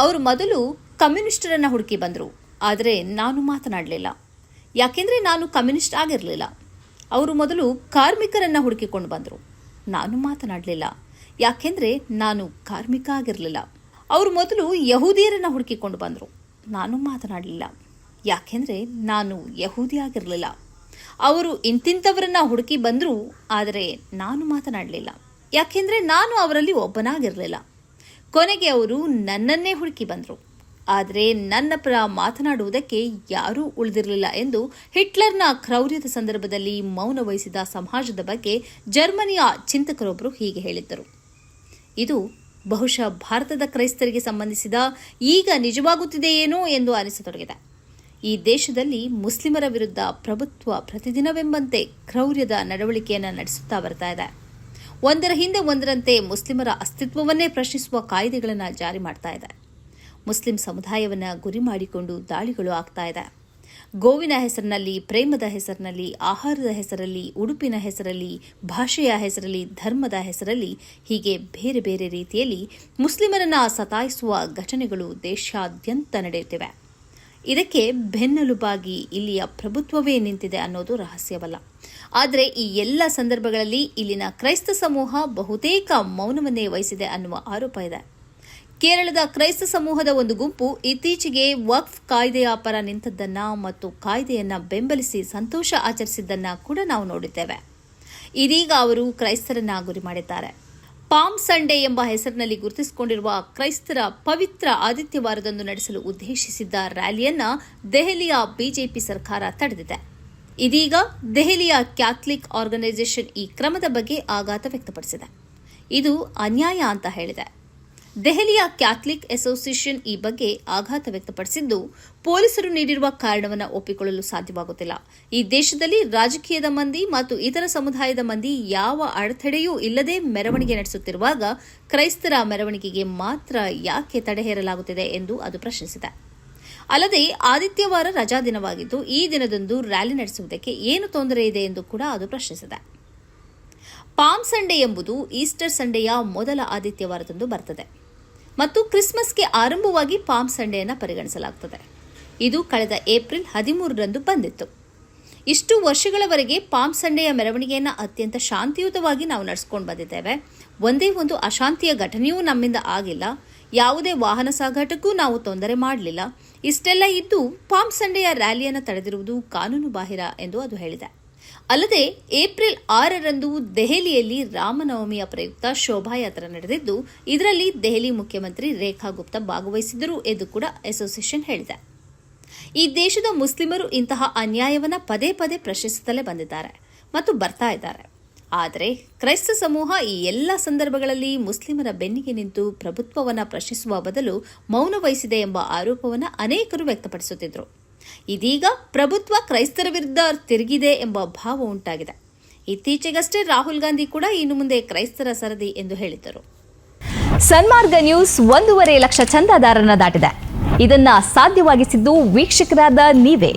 ಅವರು ಮೊದಲು ಕಮ್ಯುನಿಸ್ಟರನ್ನ ಹುಡುಕಿ ಬಂದರು. ಆದರೆ ನಾನು ಮಾತನಾಡಲಿಲ್ಲ. ಯಾಕೆಂದರೆ ನಾನು ಕಮ್ಯುನಿಸ್ಟ್ ಆಗಿರಲಿಲ್ಲ. ಅವರು ಮೊದಲು ಕಾರ್ಮಿಕರನ್ನು ಹುಡುಕಿಕೊಂಡು ಬಂದರು. ನಾನು ಮಾತನಾಡಲಿಲ್ಲ. ಯಾಕೆಂದರೆ ನಾನು ಕಾರ್ಮಿಕ ಆಗಿರಲಿಲ್ಲ. ಅವರು ಮೊದಲು ಯಹೂದಿಯರನ್ನು ಹುಡುಕಿಕೊಂಡು ಬಂದರು. ನಾನು ಮಾತನಾಡಲಿಲ್ಲ. ಯಾಕೆಂದರೆ ನಾನು ಯಹೂದಿ ಆಗಿರಲಿಲ್ಲ. ಅವರು ಇಂತಿಂಥವರನ್ನು ಹುಡುಕಿ ಬಂದರು, ಆದರೆ ನಾನು ಮಾತನಾಡಲಿಲ್ಲ. ಯಾಕೆಂದರೆ ನಾನು ಅವರಲ್ಲಿ ಒಬ್ಬನಾಗಿರಲಿಲ್ಲ. ಕೊನೆಗೆ ಅವರು ನನ್ನನ್ನೇ ಹುಡುಕಿ ಬಂದರು. ಆದರೆ ನನ್ನ ಪರ ಮಾತನಾಡುವುದಕ್ಕೆ ಯಾರೂ ಉಳಿದಿರಲಿಲ್ಲ ಎಂದು ಹಿಟ್ಲರ್ನ ಕ್ರೌರ್ಯದ ಸಂದರ್ಭದಲ್ಲಿ ಮೌನ ವಹಿಸಿದ ಸಮಾಜದ ಬಗ್ಗೆ ಜರ್ಮನಿಯ ಚಿಂತಕರೊಬ್ಬರು ಹೀಗೆ ಹೇಳಿದ್ದರು. ಇದು ಬಹುಶಃ ಭಾರತದ ಕ್ರೈಸ್ತರಿಗೆ ಸಂಬಂಧಿಸಿದ ಈಗ ನಿಜವಾಗುತ್ತಿದೆಯೇನೋ ಎಂದು ಅನಿಸತೊಡಗಿದೆ. ಈ ದೇಶದಲ್ಲಿ ಮುಸ್ಲಿಮರ ವಿರುದ್ಧ ಪ್ರಭುತ್ವ ಪ್ರತಿದಿನವೆಂಬಂತೆ ಕ್ರೌರ್ಯದ ನಡವಳಿಕೆಯನ್ನು ನಡೆಸುತ್ತಾ ಬರ್ತಾ ಇದೆ. ಒಂದರ ಹಿಂದೆ ಒಂದರಂತೆ ಮುಸ್ಲಿಮರ ಅಸ್ತಿತ್ವವನ್ನೇ ಪ್ರಶ್ನಿಸುವ ಕಾಯ್ದೆಗಳನ್ನು ಜಾರಿ ಮಾಡ್ತಾ ಇದೆ. ಮುಸ್ಲಿಂ ಸಮುದಾಯವನ್ನು ಗುರಿ ಮಾಡಿಕೊಂಡು ದಾಳಿಗಳು ಆಗ್ತಾ ಇದೆ. ಗೋವಿನ ಹೆಸರಿನಲ್ಲಿ, ಪ್ರೇಮದ ಹೆಸರಿನಲ್ಲಿ, ಆಹಾರದ ಹೆಸರಲ್ಲಿ, ಉಡುಪಿನ ಹೆಸರಲ್ಲಿ, ಭಾಷೆಯ ಹೆಸರಲ್ಲಿ, ಧರ್ಮದ ಹೆಸರಲ್ಲಿ, ಹೀಗೆ ಬೇರೆ ಬೇರೆ ರೀತಿಯಲ್ಲಿ ಮುಸ್ಲಿಮರನ್ನ ಸತಾಯಿಸುವ ಘಟನೆಗಳು ದೇಶಾದ್ಯಂತ ನಡೆಯುತ್ತಿವೆ. ಇದಕ್ಕೆ ಬೆನ್ನೆಲುಬಾಗಿ ಇಲ್ಲಿಯ ಪ್ರಭುತ್ವವೇ ನಿಂತಿದೆ ಅನ್ನೋದು ರಹಸ್ಯವಲ್ಲ. ಆದರೆ ಈ ಎಲ್ಲ ಸಂದರ್ಭಗಳಲ್ಲಿ ಇಲ್ಲಿನ ಕ್ರೈಸ್ತ ಸಮೂಹ ಬಹುತೇಕ ಮೌನವನ್ನೇ ವಹಿಸಿದೆ ಅನ್ನುವ ಆರೋಪ ಇದೆ. ಕೇರಳದ ಕ್ರೈಸ್ತ ಸಮೂಹದ ಒಂದು ಗುಂಪು ಇತ್ತೀಚೆಗೆ ವಕ್ಫ್ ಕಾಯ್ದೆಯ ಪರ ನಿಂತದ್ದನ್ನ ಮತ್ತು ಕಾಯ್ದೆಯನ್ನ ಬೆಂಬಲಿಸಿ ಸಂತೋಷ ಆಚರಿಸಿದ್ದನ್ನ ಕೂಡ ನಾವು ನೋಡಿದ್ದೇವೆ. ಇದೀಗ ಅವರು ಕ್ರೈಸ್ತರನ್ನ ಗುರಿ ಮಾಡಿದ್ದಾರೆ. ಪಾಮ್ ಸಂಡೇ ಎಂಬ ಹೆಸರಿನಲ್ಲಿ ಗುರುತಿಸಿಕೊಂಡಿರುವ ಕ್ರೈಸ್ತರ ಪವಿತ್ರ ಆದಿತ್ಯವಾರದಂದು ನಡೆಸಲು ಉದ್ದೇಶಿಸಿದ್ದ ರ್ಯಾಲಿಯನ್ನ ದೆಹಲಿಯ ಬಿಜೆಪಿ ಸರ್ಕಾರ ತಡೆದಿದೆ. ಇದೀಗ ದೆಹಲಿಯ ಕ್ಯಾಥಲಿಕ್ ಆರ್ಗನೈಸೇಷನ್ ಈ ಕ್ರಮದ ಬಗ್ಗೆ ಆಘಾತ ವ್ಯಕ್ತಪಡಿಸಿದೆ. ಇದು ಅನ್ಯಾಯ ಅಂತ ಹೇಳಿದೆ. ದೆಹಲಿಯ ಕ್ಯಾಥಲಿಕ್ ಅಸೋಸಿಯೇಷನ್ ಈ ಬಗ್ಗೆ ಆಘಾತ ವ್ಯಕ್ತಪಡಿಸಿದ್ದು, ಪೊಲೀಸರು ನೀಡಿರುವ ಕಾರಣವನ್ನು ಒಪ್ಪಿಕೊಳ್ಳಲು ಸಾಧ್ಯವಾಗುತ್ತಿಲ್ಲ. ಈ ದೇಶದಲ್ಲಿ ರಾಜಕೀಯದ ಮಂದಿ ಮತ್ತು ಇತರ ಸಮುದಾಯದ ಮಂದಿ ಯಾವ ಅಡೆತಡೆಯೂ ಇಲ್ಲದೆ ಮೆರವಣಿಗೆ ನಡೆಸುತ್ತಿರುವಾಗ ಕ್ರೈಸ್ತರ ಮೆರವಣಿಗೆಗೆ ಮಾತ್ರ ಯಾಕೆ ತಡೆಹೇರಲಾಗುತ್ತಿದೆ ಎಂದು ಅದು ಪ್ರಶ್ನಿಸಿದೆ. ಅಲ್ಲದೆ, ಆದಿತ್ಯವಾರ ರಜಾ ದಿನವಾಗಿದ್ದು, ಈ ದಿನದಂದು ರ್ಯಾಲಿ ನಡೆಸುವುದಕ್ಕೆ ಏನು ತೊಂದರೆ ಇದೆ ಎಂದು ಕೂಡ ಅದು ಪ್ರಶ್ನಿಸಿದೆ. ಪಾಮ್ ಸಂಡೆ ಎಂಬುದು ಈಸ್ಟರ್ ಸಂಡೆಯ ಮೊದಲ ಆದಿತ್ಯವಾರದಂದು ಬರ್ತದೆ. ಮತ್ತು ಕ್ರಿಸ್ಮಸ್ಗೆ ಆರಂಭವಾಗಿ ಪಾಮ್ ಸಂಡೆಯನ್ನು ಪರಿಗಣಿಸಲಾಗುತ್ತದೆ ಇದು ಕಳೆದ ಏಪ್ರಿಲ್ ಹದಿಮೂರರಂದು ಬಂದಿತ್ತು. ಇಷ್ಟು ವರ್ಷಗಳವರೆಗೆ ಪಾಮ್ ಸಂಡೆಯ ಮೆರವಣಿಗೆಯನ್ನು ಅತ್ಯಂತ ಶಾಂತಿಯುತವಾಗಿ ನಾವು ನಡೆಸ್ಕೊಂಡು ಬಂದಿದ್ದೇವೆ. ಒಂದೇ ಒಂದು ಅಶಾಂತಿಯ ಘಟನೆಯೂ ನಮ್ಮಿಂದ ಆಗಿಲ್ಲ. ಯಾವುದೇ ವಾಹನ ಸಾಗಾಟಕ್ಕೂ ನಾವು ತೊಂದರೆ ಮಾಡಲಿಲ್ಲ. ಇಷ್ಟೆಲ್ಲ ಇದ್ದು ಪಾಮ್ ಸಂಡೆಯ ರ್ಯಾಲಿಯನ್ನು ತಡೆದಿರುವುದು ಕಾನೂನು ಬಾಹಿರ ಎಂದು ಅದು ಹೇಳಿದೆ. ಅಲ್ಲದೆ ಏಪ್ರಿಲ್ ಆರರಂದು ದೆಹಲಿಯಲ್ಲಿ ರಾಮನವಮಿಯ ಪ್ರಯುಕ್ತ ಶೋಭಾಯಾತ್ರೆ ನಡೆದಿದ್ದು, ಇದರಲ್ಲಿ ದೆಹಲಿ ಮುಖ್ಯಮಂತ್ರಿ ರೇಖಾ ಗುಪ್ತಾ ಭಾಗವಹಿಸಿದ್ದರು ಎಂದು ಕೂಡ ಅಸೋಸಿಯೇಷನ್ ಹೇಳಿದೆ. ಈ ದೇಶದ ಮುಸ್ಲಿಮರು ಇಂತಹ ಅನ್ಯಾಯವನ್ನ ಪದೇ ಪದೇ ಪ್ರಶ್ನಿಸುತ್ತಲೇ ಬಂದಿದ್ದಾರೆ ಮತ್ತು ಬರ್ತಾ ಇದ್ದಾರೆ. ಆದರೆ ಕ್ರೈಸ್ತ ಸಮೂಹ ಈ ಎಲ್ಲ ಸಂದರ್ಭಗಳಲ್ಲಿ ಮುಸ್ಲಿಮರ ಬೆನ್ನಿಗೆ ನಿಂತು ಪ್ರಭುತ್ವವನ್ನು ಪ್ರಶ್ನಿಸುವ ಬದಲು ಮೌನ ವಹಿಸಿದೆ ಎಂಬ ಆರೋಪವನ್ನು ಅನೇಕರು ವ್ಯಕ್ತಪಡಿಸುತ್ತಿದ್ದರು ಇದೀಗ ಪ್ರಭುತ್ವ ಕ್ರೈಸ್ತರ ವಿರುದ್ಧ ತಿರುಗಿದೆ ಎಂಬ ಭಾವ ಉಂಟಾಗಿದೆ. ಇತ್ತೀಚೆಗಷ್ಟೇ ರಾಹುಲ್ ಗಾಂಧಿ ಕೂಡ ಇನ್ನು ಮುಂದೆ ಕ್ರೈಸ್ತರ ಸರದಿ ಎಂದು ಹೇಳಿದ್ದರು. ಸನ್ಮಾರ್ಗ ನ್ಯೂಸ್ ಒಂದೂವರೆ ಲಕ್ಷ ಚಂದಾದಾರನ ದಾಟಿದೆ. ಇದನ್ನ ಸಾಧ್ಯವಾಗಿಸಿದ್ದು ವೀಕ್ಷಕರಾದ ನೀವೇ.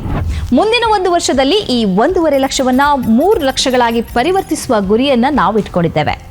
ಮುಂದಿನ ಒಂದು ವರ್ಷದಲ್ಲಿ ಈ ಒಂದೂವರೆ ಲಕ್ಷವನ್ನ ಮೂರು ಲಕ್ಷಗಳಾಗಿ ಪರಿವರ್ತಿಸುವ ಗುರಿಯನ್ನ ನಾವು ಇಟ್ಕೊಂಡಿದ್ದೇವೆ